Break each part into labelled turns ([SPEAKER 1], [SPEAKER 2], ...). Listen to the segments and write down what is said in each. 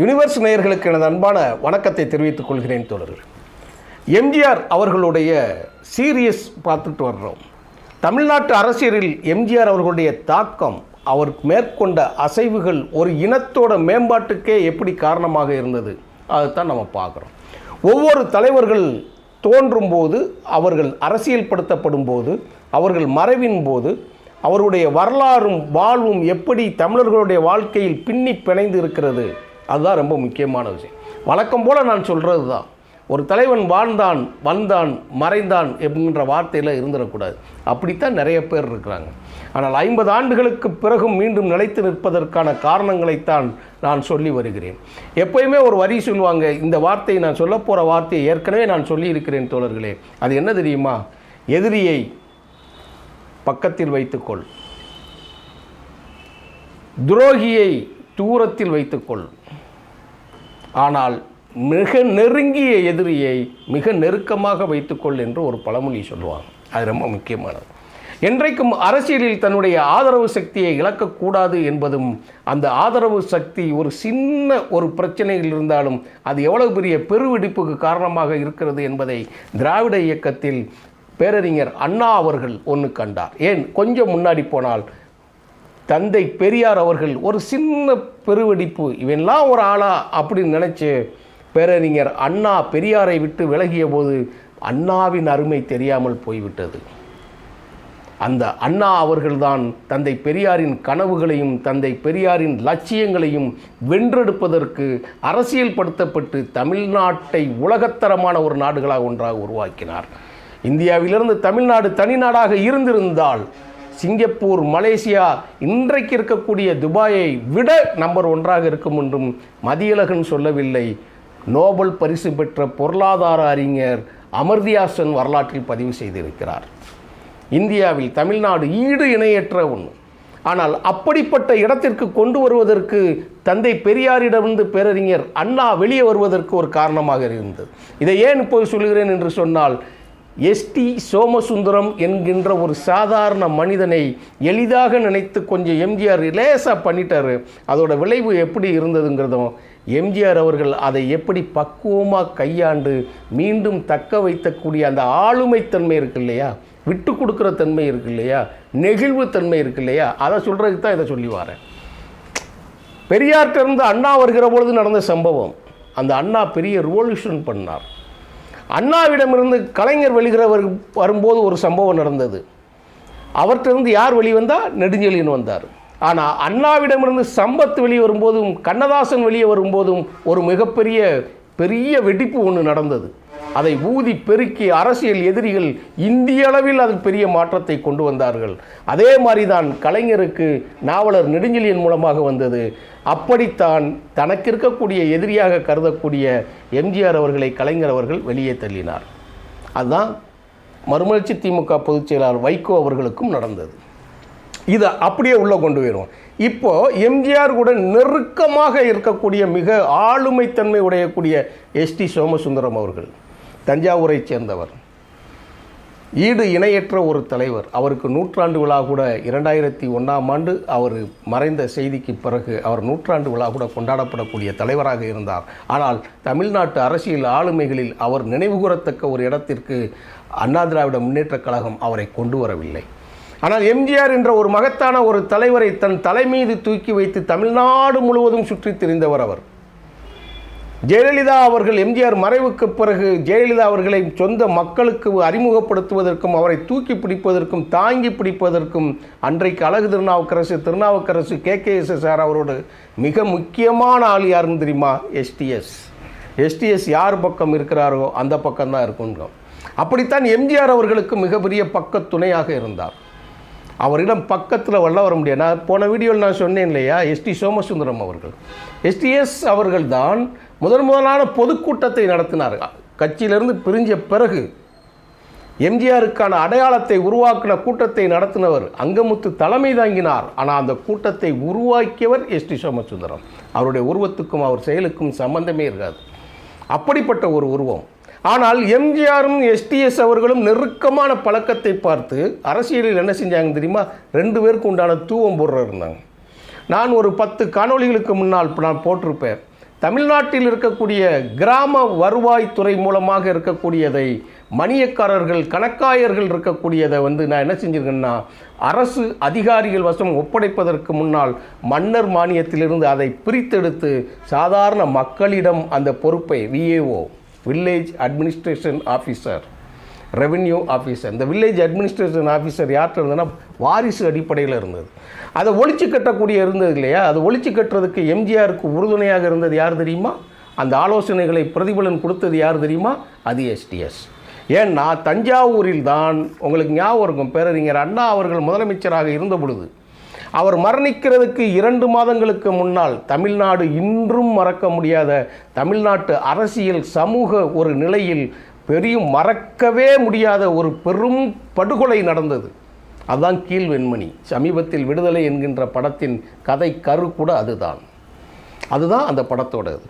[SPEAKER 1] Universe நேயர்களுக்கு எனது அன்பான வணக்கத்தை தெரிவித்துக் கொள்கிறேன் தோழர்கள். எம்ஜிஆர் அவர்களுடைய சீரியஸ் பார்த்துட்டு வர்றோம். தமிழ்நாட்டு அரசியலில் எம்ஜிஆர் அவர்களுடைய தாக்கம் அவர் மேற்கொண்ட அசைவுகள் ஒரு இனத்தோட மேம்பாட்டுக்கே எப்படி காரணமாக இருந்தது அதுதான் நம்ம பார்க்குறோம். ஒவ்வொரு தலைவர்கள் தோன்றும் போது அவர்கள் அரசியல்படுத்தப்படும் போது அவர்கள் மறைவின் போது அவருடைய வரலாறும் வாழ்வும் எப்படி தமிழர்களுடைய வாழ்க்கையில் பின்னி பிணைந்து இருக்கிறது அதுதான் ரொம்ப முக்கியமான விஷயம். வழக்கம் போல் நான் சொல்கிறது தான். ஒரு தலைவன் வாழ்ந்தான் வந்தான் மறைந்தான் என்கின்ற வார்த்தையில் இருந்துடக்கூடாது. அப்படித்தான் நிறைய பேர் இருக்கிறாங்க. ஆனால் ஐம்பது ஆண்டுகளுக்கு பிறகும் மீண்டும் நிலைத்து நிற்பதற்கான காரணங்களைத்தான் நான் சொல்லி வருகிறேன். எப்பயுமே ஒரு வரி சொல்லுவாங்க இந்த வார்த்தையை நான் சொல்ல போகிற வார்த்தையை ஏற்கனவே நான் சொல்லியிருக்கிறேன் தோழர்களே. அது என்ன தெரியுமா? எதிரியை பக்கத்தில் வைத்துக்கொள். துரோகியை தூரத்தில் வைத்துக்கொள். ஆனால் மிக நெருங்கிய எதிரியை மிக நெருக்கமாக வைத்துக்கொள் என்று ஒரு பழமொழி சொல்லுவாங்க. அது ரொம்ப முக்கியமானது. என்றைக்கும் அரசியலில் தன்னுடைய ஆதரவு சக்தியை இழக்கக்கூடாது என்பதும் அந்த ஆதரவு சக்தி ஒரு சின்ன ஒரு பிரச்சனையில் இருந்தாலும் அது எவ்வளவு பெரிய பெருவெடிப்புக்கு காரணமாக இருக்கிறது என்பதை திராவிட இயக்கத்தில் பேரறிஞர் அண்ணா அவர்கள் ஒன்று கண்டார். ஏன்? கொஞ்சம் முன்னாடி போனால் தந்தை பெரியார் அவர்கள் ஒரு சின்ன பெருவெடிப்பு இவெல்லாம் ஒரு ஆளா அப்படின்னு நினச்சி பேரறிஞர் அண்ணா பெரியாரை விட்டு விலகிய போது அண்ணாவின் அருமை தெரியாமல் போய்விட்டது. அந்த அண்ணா அவர்கள்தான் தந்தை பெரியாரின் கனவுகளையும் தந்தை பெரியாரின் லட்சியங்களையும் வென்றெடுப்பதற்கு அரசியல்படுத்தப்பட்டு தமிழ்நாட்டை உலகத்தரமான ஒரு நாடுகளாக ஒன்றாக உருவாக்கினார். இந்தியாவிலிருந்து தமிழ்நாடு தனிநாடாக இருந்திருந்தால் சிங்கப்பூர் மலேசியா இன்றைக்கு இருக்கக்கூடிய துபாயை விட நம்பர் ஒன்றாக இருக்கும் என்றும் மதியழகன் சொல்லவில்லை. நோபல் பரிசு பெற்ற பொருளாதார அறிஞர் அமர்தியாசன் வரலாற்றில் பதிவு செய்திருக்கிறார். இந்தியாவில் தமிழ்நாடு ஈடு இணையற்ற ஒன்று. ஆனால் அப்படிப்பட்ட இடத்திற்கு கொண்டு வருவதற்கு தந்தை பெரியாரிடமிருந்து பேரறிஞர் அண்ணா வெளியே வருவதற்கு ஒரு காரணமாக இருந்தது. இதை ஏன் போய் சொல்கிறேன் என்று சொன்னால் எஸ்டி சோமசுந்தரம் என்கின்ற ஒரு சாதாரண மனிதனை எளிதாக நினைத்து கொஞ்சம் எம்ஜிஆர் ரிலேஸாக பண்ணிட்டாரு. அதோட விளைவு எப்படி இருந்ததுங்கிறதும் எம்ஜிஆர் அவர்கள் அதை எப்படி பக்குவமாக கையாண்டு மீண்டும் தக்க வைத்தக்கூடிய அந்த ஆளுமைத்தன்மை இருக்கு இல்லையா? விட்டு கொடுக்குற தன்மை இருக்கு இல்லையா? நெகிழ்வு தன்மை இருக்கு இல்லையா? அதை சொல்கிறதுக்கு தான் இதை சொல்லி வரேன். பெரியார்கிட்ட அண்ணா வருகிற பொழுது நடந்த சம்பவம். அந்த அண்ணா பெரிய ரிவல்யூஷன் பண்ணார். அண்ணாவிடமிருந்து கலைஞர் வெளிகிற வரும்போது ஒரு சம்பவம் நடந்தது. அவர்கிட்டருந்து யார் வெளிவந்தால் நெடுஞ்செழியன் வந்தார். ஆனால் அண்ணாவிடமிருந்து சம்பத் வெளியே வரும்போதும் கண்ணதாசன் வெளியே வரும்போதும் ஒரு மிகப்பெரிய பெரிய வெடிப்பு ஒன்று நடந்தது. அதை ஊதி பெருக்கி அரசியல் எதிரிகள் இந்திய அளவில் அது பெரிய மாற்றத்தை கொண்டு வந்தார்கள். அதே மாதிரி தான் கலைஞருக்கு நாவலர் நெடுஞ்செழியன் மூலமாக வந்தது. அப்படித்தான் தனக்கு இருக்கக்கூடிய எதிரியாக கருதக்கூடிய எம்ஜிஆர் அவர்களை கலைஞர் அவர்கள் வெளியே தள்ளினார். அதுதான் மறுமலர்ச்சி திமுக பொதுச் செயலாளர் வைகோ அவர்களுக்கும் நடந்தது. இதை அப்படியே உள்ளே கொண்டு போயிடும் இப்போ எம்ஜிஆர் கூட நெருக்கமாக இருக்கக்கூடிய மிக ஆளுமைத்தன்மை உடையக்கூடிய எஸ்டி சோமசுந்தரம் அவர்கள். தஞ்சாவூரைச் சேர்ந்தவர். ஈடு இணையற்ற ஒரு தலைவர். அவருக்கு நூற்றாண்டு விழா கூட இரண்டாயிரத்தி ஒன்றாம் ஆண்டு அவர் மறைந்த செய்திக்கு பிறகு அவர் நூற்றாண்டு விழா கூட கொண்டாடப்படக்கூடிய தலைவராக இருந்தார். ஆனால் தமிழ்நாட்டு அரசியல் ஆளுமைகளில் அவர் நினைவுகூரத்தக்க ஒரு இடத்திற்கு அண்ணா திராவிட முன்னேற்றக் கழகம் அவரை கொண்டு வரவில்லை. ஆனால் எம்ஜிஆர் என்ற ஒரு மகத்தான ஒரு தலைவரை தன் தலை மீது தூக்கி வைத்து தமிழ்நாடு முழுவதும் சுற்றித் திரிந்தவர் அவர். ஜெயலலிதா அவர்கள் எம்ஜிஆர் மறைவுக்கு பிறகு ஜெயலலிதா அவர்களை சொந்த மக்களுக்கு அறிமுகப்படுத்துவதற்கும் அவரை தூக்கி பிடிப்பதற்கும் தாங்கி பிடிப்பதற்கும் அன்றைக்கு அழகு Thirunavukkarasu Thirunavukkarasu K. K. S. S. R அவரோடு மிக முக்கியமான ஆள் யாருன்னு தெரியுமா? எஸ்டிஎஸ் எஸ்டிஎஸ் யார் பக்கம் இருக்கிறாரோ அந்த பக்கம்தான் இருக்குன்றோம் அப்படித்தான் எம்ஜிஆர் அவர்களுக்கு மிகப்பெரிய பக்க துணையாக இருந்தார். அவரிடம் பக்கத்தில் வல்ல வர முடியாது. நான் போன வீடியோவில் நான் சொன்னேன் இல்லையா? எஸ்டி சோமசுந்தரம் அவர்கள். எஸ்டிஎஸ் அவர்கள் தான் முதன் முதலான பொதுக்கூட்டத்தை நடத்தினார் கட்சியிலிருந்து பிரிஞ்ச பிறகு எம்ஜிஆருக்கான அடையாளத்தை உருவாக்கின கூட்டத்தை நடத்தினவர் அங்கமுத்து தலைமை தாங்கினார். ஆனால் அந்த கூட்டத்தை உருவாக்கியவர் எஸ்டி சோமசுந்தரம். அவருடைய உருவத்துக்கும் அவர் செயலுக்கும் சம்பந்தமே இருக்காது. அப்படிப்பட்ட ஒரு உருவம். ஆனால் எம்ஜிஆரும் எஸ்டிஎஸ் அவர்களும் நெருக்கமான பழக்கத்தை பார்த்து அரசியலில் என்ன செஞ்சாங்க தெரியுமா? ரெண்டு பேருக்கு உண்டான தூவம் போடுற இருந்தாங்க நான் ஒரு பத்து காணொளிகளுக்கு முன்னால் நான் போட்டிருப்பேன். தமிழ்நாட்டில் இருக்கக்கூடிய கிராம வருவாய்த்துறை மூலமாக இருக்கக்கூடியதை மணியக்காரர்கள் கணக்காயர்கள் இருக்கக்கூடியதை வந்து நான் என்ன செஞ்சிருக்கேன்னா அரசு அதிகாரிகள் வசம் ஒப்படைப்பதற்கு முன்னால் மன்னர் மானியத்திலிருந்து அதை பிரித்தெடுத்து சாதாரண மக்களிடம் அந்த பொறுப்பை VAO village administration officer revenue officer இந்த வில்லேஜ் அட்மினிஸ்ட்ரேஷன் ஆஃபீஸர் யார்கிட்ட இருந்ததுன்னா வாரிசு அடிப்படையில் இருந்தது. அதை ஒழிச்சு கட்டக்கூடிய இருந்தது இல்லையா? அதை ஒழிச்சு கட்டுறதுக்கு எம்ஜிஆருக்கு உறுதுணையாக இருந்தது யார் தெரியுமா? அந்த ஆலோசனைகளை பிரதிபலன் கொடுத்தது யார் தெரியுமா? அது எஸ்டிஎஸ் ஏன்னா தஞ்சாவூரில் தான் உங்களுக்கு ஞாபகம் இருக்கும் பேரறிஞர் அண்ணா அவர்கள் முதலமைச்சராக இருந்த பொழுது அவர் மரணிக்கிறதுக்கு இரண்டு மாதங்களுக்கு முன்னால் தமிழ்நாடு இன்றும் மறக்க முடியாத தமிழ்நாட்டு அரசியல் சமூக ஒரு நிலையில் பெரிய மறக்கவே முடியாத ஒரு பெரும் படுகொலை நடந்தது. அதுதான் கீழ் வெண்மணி. சமீபத்தில் விடுதலை என்கின்ற படத்தின் கதை கரு கூட அதுதான். அதுதான் அந்த படத்தோடது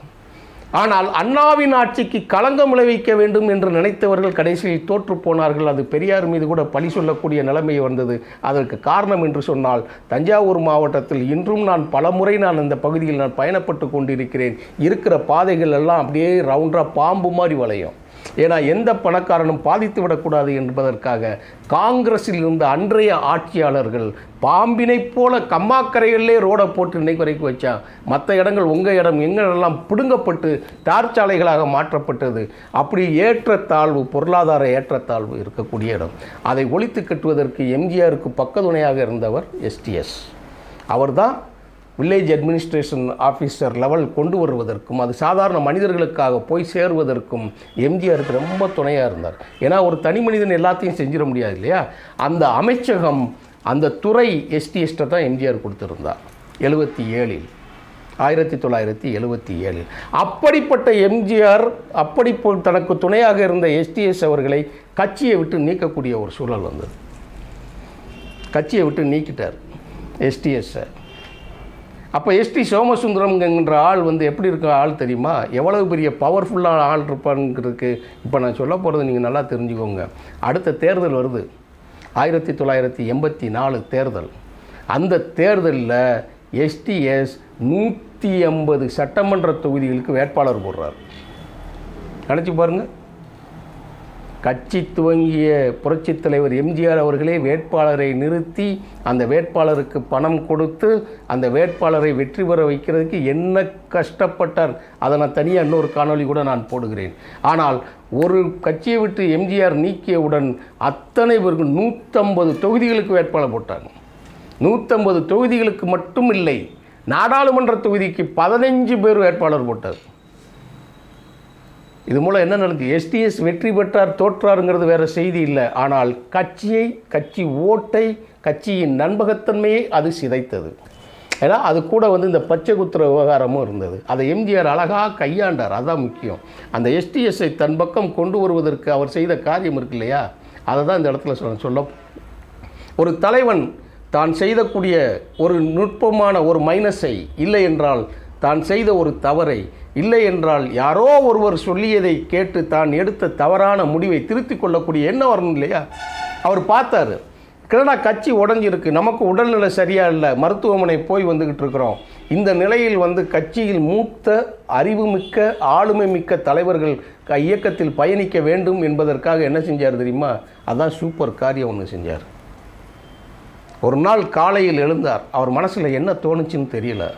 [SPEAKER 1] ஆனால் அண்ணாவின் ஆட்சிக்கு களங்கம் விளைவிக்க வேண்டும் என்று நினைத்தவர்கள் கடைசியில் தோற்று போனார்கள். அது பெரியார் மீது கூட பழி சொல்லக்கூடிய நிலைமை வந்தது. அதற்கு காரணம் என்று சொன்னால் தஞ்சாவூர் மாவட்டத்தில் இன்றும் நான் பலமுறை நான் இந்த பகுதியில் நான் பயணப்பட்டு கொண்டிருக்கிறேன். இருக்கிற பாதைகள் எல்லாம் அப்படியே ரவுண்டாக பாம்பு மாதிரி வளையும். ஏன்னா எந்த பணக்காரனும் பாதித்து விடக்கூடாது என்பதற்காக காங்கிரஸில் இருந்த அன்றைய ஆட்சியாளர்கள் பாம்பினைப் போல கம்மாக்கரைகளிலே ரோடை போட்டு இன்னைக்கு வரைக்கும் வச்சா மற்ற இடங்கள் உங்கள் இடம் எங்களெல்லாம் பிடுங்கப்பட்டு தார் சாலைகளாக மாற்றப்பட்டது. அப்படி ஏற்றத்தாழ்வு பொருளாதார ஏற்றத்தாழ்வு இருக்கக்கூடிய இடம். அதை ஒழித்து கட்டுவதற்கு எம்ஜிஆருக்கு பக்கத்துணையாக இருந்தவர் எஸ்டிஎஸ் அவர்தான் வில்லேஜ் அட்மினிஸ்ட்ரேஷன் ஆஃபீஸர் லெவல் கொண்டு வருவதற்கும் அது சாதாரண மனிதர்களுக்காக போய் சேருவதற்கும் எம்ஜிஆருக்கு ரொம்ப துணையாக இருந்தார். ஏன்னா ஒரு தனி மனிதன் எல்லாத்தையும் செஞ்சிட முடியாது இல்லையா? அந்த அமைச்சகம் அந்த துறை எஸ்டிஎஸ்ட்டை தான் எம்ஜிஆர் கொடுத்துருந்தார். எழுபத்தி ஏழில். ஆயிரத்தி தொள்ளாயிரத்தி எழுபத்தி ஏழில். அப்படிப்பட்ட எம்ஜிஆர் அப்படி தனக்கு துணையாக இருந்த எஸ்டிஎஸ் அவர்களை கட்சியை விட்டு நீக்கக்கூடிய ஒரு சூழல் வந்தது. கட்சியை விட்டு நீக்கிட்டார் எஸ்டிஎஸ்ஸை அப்போ எஸ்டி சோமசுந்தரம்ங்கிற ஆள் வந்து எப்படி இருக்க ஆள் தெரியுமா? எவ்வளவு பெரிய பவர்ஃபுல்லான ஆள் இருப்பாங்கிறதுக்கு இப்போ நான் சொல்ல போகிறது நீங்கள் நல்லா தெரிஞ்சுக்கோங்க. அடுத்த தேர்தல் வருது. ஆயிரத்தி தொள்ளாயிரத்தி எண்பத்தி நாலு தேர்தல். அந்த தேர்தலில் எஸ்டிஎஸ் நூற்றி ஐம்பது சட்டமன்ற தொகுதிகளுக்கு வேட்பாளர் போடுறார். நினச்சி பாருங்கள் கட்சி துவங்கிய புரட்சித் தலைவர் எம்ஜிஆர் அவர்களே வேட்பாளரை நிறுத்தி அந்த வேட்பாளருக்கு பணம் கொடுத்து அந்த வேட்பாளரை வெற்றி பெற வைக்கிறதுக்கு என்ன கஷ்டப்பட்டார்? அதை நான் தனியாக இன்னொரு காணொளி கூட நான் போடுகிறேன். ஆனால் ஒரு கட்சியை விட்டு எம்ஜிஆர் நீக்கியவுடன் அத்தனை பேருக்கு நூற்றம்பது தொகுதிகளுக்கு வேட்பாளர் போட்டாங்க நூற்றம்பது தொகுதிகளுக்கு மட்டும் இல்லை நாடாளுமன்ற தொகுதிக்கு பதினைஞ்சு பேர் வேட்பாளர் போட்டார். இது மூலம் என்ன நடக்குது? எஸ்டிஎஸ் வெற்றி பெற்றார் தோற்றாருங்கிறது வேற செய்தி இல்லை. ஆனால் கட்சியை கட்சி ஓட்டை கட்சியின் நண்பகத்தன்மையை அது சிதைத்தது. ஏன்னா அது கூட வந்து இந்த பச்சை குத்துற விவகாரமும் இருந்தது. அதை எம்ஜிஆர் அழகாக கையாண்டார். அதான் முக்கியம். அந்த எஸ்டிஎஸ்ஐ தன் பக்கம் கொண்டு வருவதற்கு அவர் செய்த காரியம் இருக்கு இல்லையா? அதை தான் இந்த இடத்துல சொல்ல சொல்ல ஒரு தலைவன் தான் செய்தக்கூடிய ஒரு நுட்பமான ஒரு மைனஸை இல்லை என்றால் தான் செய்த ஒரு தவறை இல்லை என்றால் யாரோ ஒருவர் சொல்லியதை கேட்டு தான் எடுத்த தவறான முடிவை திருத்திக் கொள்ளக்கூடிய என்ன வரணும் இல்லையா? அவர் பார்த்தாரு கிரடா கட்சி உடஞ்சிருக்கு. நமக்கு உடல்நிலை சரியாக இல்லை. மருத்துவமனை போய் வந்துக்கிட்டு இருக்கிறோம். இந்த நிலையில் வந்து கட்சியில் மூத்த அறிவுமிக்க ஆளுமை மிக்க தலைவர்கள் க- இயக்கத்தில் பயணிக்க வேண்டும் என்பதற்காக என்ன செஞ்சார் தெரியுமா? அதான் சூப்பர் காரியம் ஒன்று செஞ்சார். ஒரு நாள் காலையில் எழுந்தார். அவர் மனசில் என்ன தோணுச்சுன்னு தெரியல.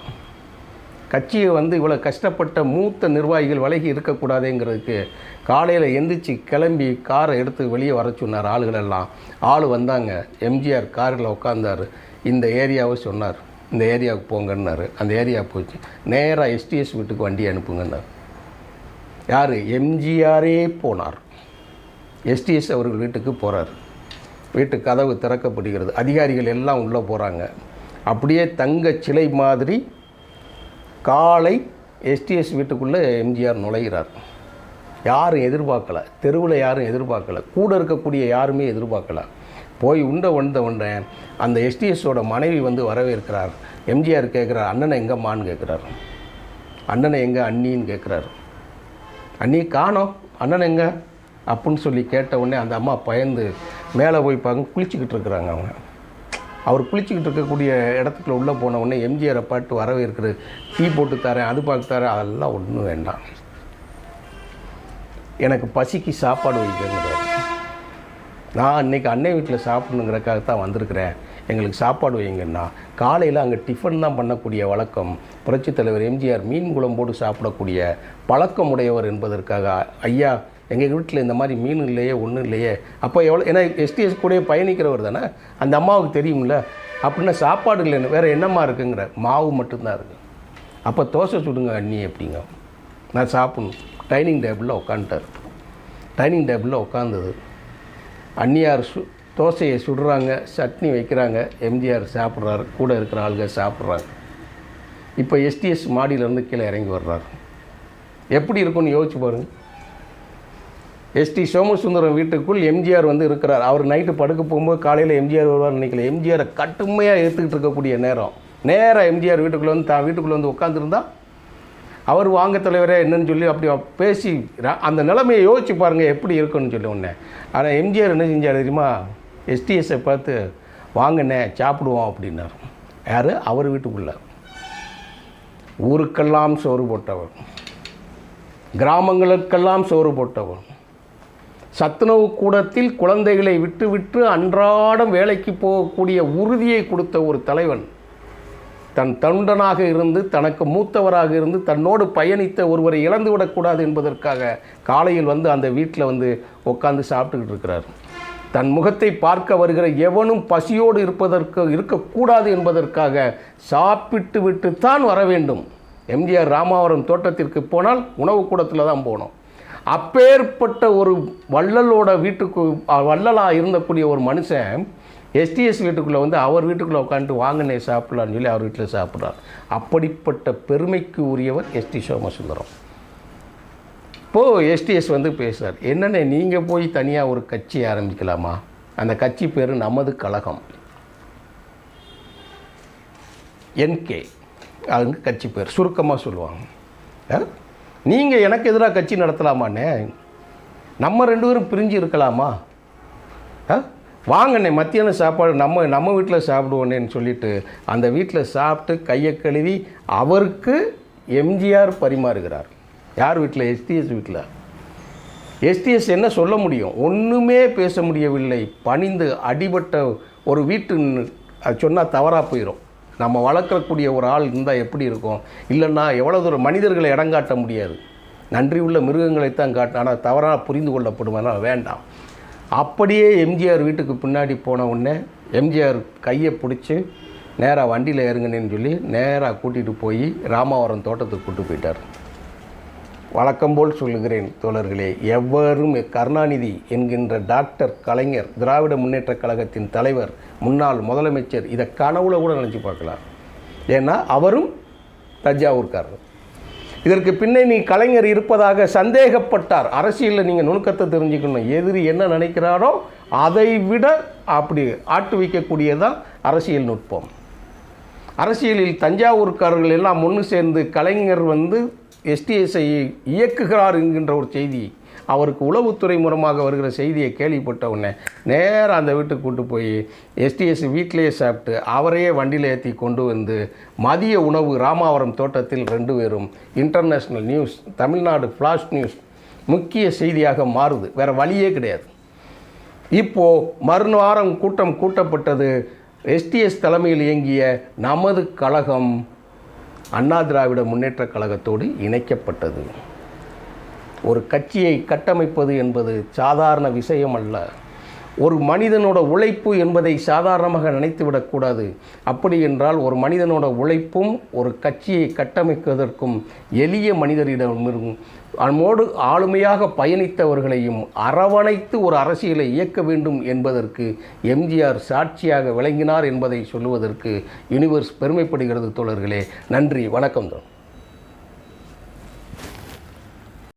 [SPEAKER 1] கட்சியை வந்து இவ்வளோ கஷ்டப்பட்ட மூத்த நிர்வாகிகள் விலகி இருக்கக்கூடாதுங்கிறதுக்கு காலையில் எந்திரிச்சு கிளம்பி காரை எடுத்து வெளியே வர சொன்னார் ஆளுகளெல்லாம். ஆள் வந்தாங்க. எம்ஜிஆர் காரில் உட்காந்தார் இந்த ஏரியாவை சொன்னார். இந்த ஏரியாவுக்கு போங்கன்னாரு. அந்த ஏரியா போச்சு. நேராக எஸ்டிஎஸ் வீட்டுக்கு வண்டி அனுப்புங்கன்னார். யார்? எம்ஜிஆரே போனார். எஸ்டிஎஸ் அவர்கள் வீட்டுக்கு போகிறார் வீட்டு கதவு திறக்கப்படுகிறது. அதிகாரிகள் எல்லாம் உள்ளே போகிறாங்க அப்படியே தங்க சிலை மாதிரி காலை எஸ்டிஎஸ் வீட்டுக்குள்ளே எம்ஜிஆர் நுழைகிறார். யாரும் எதிர்பார்க்கல. தெருவில் யாரும் எதிர்பார்க்கல. கூட இருக்கக்கூடிய யாருமே எதிர்பார்க்கலை. போய் உண்ட உண்ட உண்டேன் அந்த எஸ்டிஎஸோட மனைவி வந்து வரவேற்கிறார். எம்ஜிஆர் கேட்குறார் அண்ணனை எங்கம்மான்னு கேட்குறாரு. அண்ணனை எங்கே அண்ணின்னு கேட்குறாரு. அண்ணி காணோம். அண்ணன் எங்கே? அப்புடின்னு சொல்லி கேட்ட உடனே அந்த அம்மா பயந்து மேலே போய் பார்க்க குளிச்சுக்கிட்டு இருக்கிறாங்க அவங்க. அவர் குளிச்சுக்கிட்டு இருக்கக்கூடிய இடத்துக்குள்ள உள்ளே போன உடனே எம்ஜிஆரை பாட்டு வரவேற்கிறது டீ போட்டு தரேன் அது பார்த்து தரேன் அதெல்லாம் ஒன்றும் வேண்டாம். எனக்கு பசிக்கு சாப்பாடு வைக்கங்கிறார். நான் இன்றைக்கி அன்னை வீட்டில் சாப்பிடணுங்கிறக்காக தான் வந்திருக்கிறேன். எங்களுக்கு சாப்பாடு வைங்கன்னா காலையில் அங்கே டிஃபன் தான் பண்ணக்கூடிய வழக்கம். புரட்சித் தலைவர் எம்ஜிஆர் மீன் குழம்போடு சாப்பிடக்கூடிய பழக்கம் உடையவர் என்பதற்காக ஐயா எங்கள் வீட்டில் இந்த மாதிரி மீன் இல்லையே ஒன்றும் இல்லையே. அப்போ எவ்வளோ ஏன்னா எஸ்டிஎஸ் கூட பயணிக்கிறவர் தானே? அந்த அம்மாவுக்கு தெரியும்ல? அப்படின்னா சாப்பாடு இல்லைன்னு வேறு என்னம்மா இருக்குங்கிற? மாவு மட்டும்தான் இருக்குது அப்போ தோசை சுடுங்க அண்ணி அப்படிங்க. நான் சாப்பிடணும். டைனிங் டேபிளில் உட்காந்துட்டார் டைனிங் டேபிளில் உட்காந்தது அன்னியார் சு தோசையை சுடுறாங்க சட்னி வைக்கிறாங்க. எம்ஜிஆர் சாப்பிட்றாரு. கூட இருக்கிற ஆளுங்க சாப்பிட்றாங்க. இப்போ எஸ்டிஎஸ் மாடியிலேருந்து கீழே இறங்கி வர்றாரு. எப்படி இருக்கும்னு யோசிச்சு பாருங்கள் எஸ்டி சோமசுந்தரம் வீட்டுக்குள் எம்ஜிஆர் வந்து இருக்கிறார். அவர் நைட்டு படுக்க போகும்போது காலையில் எம்ஜிஆர் வருவார் நினைக்கல. எம்ஜிஆரை கட்டுமையாக ஏற்றுக்கிட்டு இருக்கக்கூடிய நேரம். நேராக எம்ஜிஆர் வீட்டுக்குள்ளே வந்து தான் வீட்டுக்குள்ளே வந்து உட்காந்துருந்தா அவர் வாங்க தலைவரே என்னன்னு சொல்லி அப்படி பேசி அந்த நிலைமையை யோசிச்சு பாருங்கள் எப்படி இருக்குன்னு சொல்லி உடனே. ஆனால் எம்ஜிஆர் என்ன செஞ்சார் தெரியுமா? எஸ்டிஎஸை பார்த்து வாங்கண்ணே சாப்பிடுவோம் அப்படின்னார். யார்? அவர் வீட்டுக்குள்ளே. ஊருக்கெல்லாம் சோறு போட்டவர். கிராமங்களுக்கெல்லாம் சோறு போட்டவர். சத்துணவு கூடத்தில் குழந்தைகளை விட்டு விட்டு அன்றாடம் வேலைக்கு போகக்கூடிய உறுதியை கொடுத்த ஒரு தலைவன். தன் தொண்டனாக இருந்து தனக்கு மூத்தவராக இருந்து தன்னோடு பயணித்த ஒருவரை இழந்து விடக்கூடாது என்பதற்காக காலையில் வந்து அந்த வீட்டில் வந்து உட்காந்து சாப்பிட்டுக்கிட்டு இருக்கிறார். தன் முகத்தை பார்க்க வருகிற எவனும் பசியோடு இருப்பதற்கு இருக்கக்கூடாது என்பதற்காக சாப்பிட்டு விட்டு தான் வர வேண்டும் எம்ஜிஆர் ராமாவரம் தோட்டத்திற்கு போனால் உணவு கூடத்தில் தான் போனோம் அப்பேற்பட்ட ஒரு வள்ளலோட வீட்டுக்கு வள்ளலாக இருந்தக்கூடிய ஒரு மனுஷன் எஸ்டிஎஸ் வீட்டுக்குள்ளே வந்து அவர் வீட்டுக்குள்ளே உட்காந்துட்டு வாங்கினே சாப்பிட்லான்னு சொல்லி அவர் வீட்டில் சாப்பிட்றார். அப்படிப்பட்ட பெருமைக்கு உரியவர் எஸ்டி சோமசுந்தரம். இப்போது எஸ்டிஎஸ் வந்து பேசுகிறார் என்னென்ன நீங்கள் போய் தனியாக ஒரு கட்சி ஆரம்பிக்கலாமா? அந்த கட்சி பேர் நமது கழகம். என்கே அதுங்க கட்சி பேர் சுருக்கமாக சொல்லுவாங்க. நீங்கள் எனக்கு எதிராக கட்சி நடத்தலாமாண்ணே? நம்ம ரெண்டு பேரும் பிரிஞ்சு இருக்கலாமா? ஆ? வாங்கண்ணே மத்தியானம் சாப்பாடு நம்ம நம்ம வீட்டில் சாப்பிடுவோன்னேன்னு சொல்லிட்டு அந்த வீட்டில் சாப்பிட்டு கையை கழுவி அவருக்கு எம்ஜிஆர் பரிமாறுகிறார். யார் வீட்டில் எஸ்டிஎஸ் வீட்டில் எஸ்டிஎஸ் என்ன சொல்ல முடியும்? ஒன்றுமே பேச முடியவில்லை. பணிந்து அடிபட்ட ஒரு வீட்டு சொன்னால் தவறாக போயிடும் நம்ம வளர்க்கக்கூடிய ஒரு ஆள் இருந்தால் எப்படி இருக்கும்? இல்லைன்னா எவ்வளோ தூரம் மனிதர்களை இடங்காட்ட முடியாது. நன்றி உள்ள மிருகங்களைத்தான் காட்ட ஆனால் தவறாக புரிந்து கொள்ளப்படுவதனால் வேண்டாம். அப்படியே எம்ஜிஆர் வீட்டுக்கு பின்னாடி போன உடனே எம்ஜிஆர் கையை பிடிச்சி நேராக வண்டியில் இறங்கினேன்னு சொல்லி நேராக கூட்டிகிட்டு போய் ராமாவரம் தோட்டத்துக்கு கூட்டு போயிட்டார். வழக்கம் போல் சொல்லுகிறேன் தோழர்களே எவரும் கருணாநிதி என்கின்ற டாக்டர் கலைஞர் திராவிட முன்னேற்றக் கழகத்தின் தலைவர் முன்னாள் முதலமைச்சர் இதை கனவுல கூட நினச்சி பார்க்கலாம். ஏன்னா அவரும் தஞ்சாவூர்காரர் இதற்கு பின்னே நீ கலைஞர் இருப்பதாக சந்தேகப்பட்டார். அரசியலில் நீங்கள் நுணுக்கத்தை தெரிஞ்சுக்கணும். எதிரி என்ன நினைக்கிறாரோ அதை விட அப்படி ஆட்டு வைக்கக்கூடியதான் அரசியல் நுட்பம். அரசியலில் தஞ்சாவூர்காரர்கள் எல்லாம் ஒன்று சேர்ந்து கலைஞர் வந்து எஸ்டிஎஸ்ஐ இயக்குகிறார் என்கின்ற ஒரு செய்தி அவருக்கு உளவுத்துறை மூலமாக வருகிற செய்தியை கேள்விப்பட்ட உடனே நேராக அந்த வீட்டுக்கு கூட்டு போய் எஸ்டிஎஸ் வீட்டிலேயே சாப்பிட்டு அவரையே வண்டியில் ஏற்றி கொண்டு வந்து மதிய உணவு ராமாவரம் தோட்டத்தில் ரெண்டு பேரும் international news Tamil Nadu flash news முக்கிய செய்தியாக மாறுது. வேறு வழியே கிடையாது. இப்போது மறுநாரம் கூட்டம் கூட்டப்பட்டது எஸ்டிஎஸ் தலைமையில் இயங்கிய நமது கழகம் அண்ணா திராவிட முன்னேற்றக் கழகத்தோடு இணைக்கப்பட்டது. ஒரு கட்சியை கட்டமைப்பது என்பது சாதாரண விஷயம் அல்ல. ஒரு மனிதனோட உழைப்பு என்பதை சாதாரணமாக நினைத்து விடக்கூடாது அப்படி என்றால் ஒரு மனிதனோட உழைப்பும் ஒரு கட்சியை கட்டமைப்பதற்கும் எளிய மனிதரிடமிருக்கும் நம்மோடு ஆளுமையாக பயணித்தவர்களையும் அரவணைத்து ஒரு அரசியலை இயக்க வேண்டும் என்பதற்கு எம்ஜிஆர் சாட்சியாக விளங்கினார் என்பதை சொல்லுவதற்கு யூனிவர்ஸ் பெருமைப்படுகிறது தோழர்களே. நன்றி வணக்கம் தான்